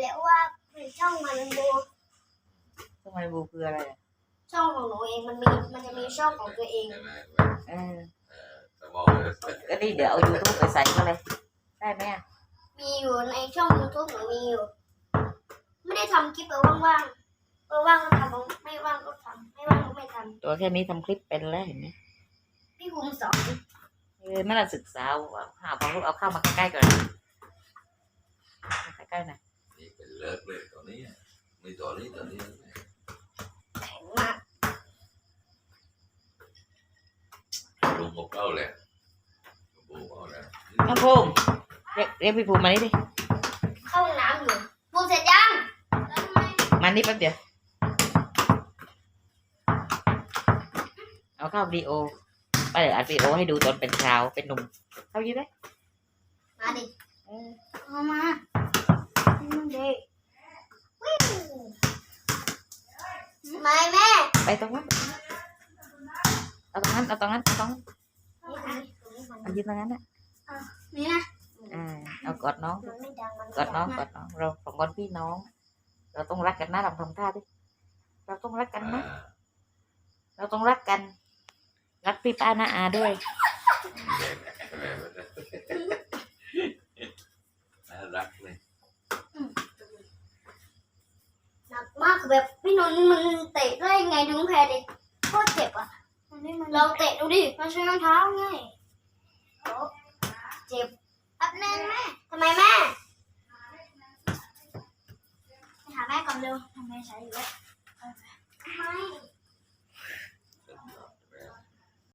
แล้วว่าเป็นช่องมันโบทำไมบูคืออะไรอะช่องของหนูเองมันมีมันจะมีช่องของตัวเองใช่ไหมเออสมองเลยก็นี่เดี๋ยวเอายูทูบไปใส่ก็เลย ได้ไหมอะมีอยู่ในช่อง YouTube หนูมีอยู่ ไม่ได้ทำคลิปเออว่างๆเออว่างก็ทำไม่ว่างก็ทำไม่ว่างก็ไม่ทตัวแค่นี้ทำคลิปเป็นแล้วเห็นไหมำพี่ภูมิสอนเออนั่นแหละศึกษาว่าหาความรู้เอาเข้ามาใกล้ๆก่อนมาใกล้ๆหน่อย นี่เป็นเลิกเลยตอนนี้ไม่ตอนนี้ตอนนี้แข็งมากลุงบอกเล่าแหละลุงบอกแล้วน้องภูมิเรียกเรียกพี่ภูมิมานี่ดิเข้าห้องน้ำอยู่ภูมิเสร็จยังแล้วทำไมมานี่แป๊บเดียว เอาเข้าวิดีโอไปเดี๋ยวอัดวิดีโอให้ดูตอนเป็นชาวเป็นหนุ่มเข้าอยืดไหมมาดิ เออเอามามันเด็กวิ่งทำ ไมแม่ไปตรงนั้นเอาตรงนั้นเอาตรงนั้นเอาตรงนั้นเอายืนตรงนั้นนะนี่นะอ่าเอากอดน้องกอดน้องกอดน้อง เราสองคนพี่น้อง เราต้องรักกันนะลองทำท่าดิเราต้องรักกันนะ เราต้องรักกัน รักพี่ป้านาอาด้วย น่ารักเลย ห นักมากแบบพี่นนท์มันเตะได้ยังไงดูน้องแพรดิโคตรเจ็บอะเราเตะดูดิมันใช้รองเท้าไงเจ็บแป๊บนึงแม่ทำไมแม่ไปหาแม่ก่อนเร็วทำไมใช้อยู่แล้วทำไม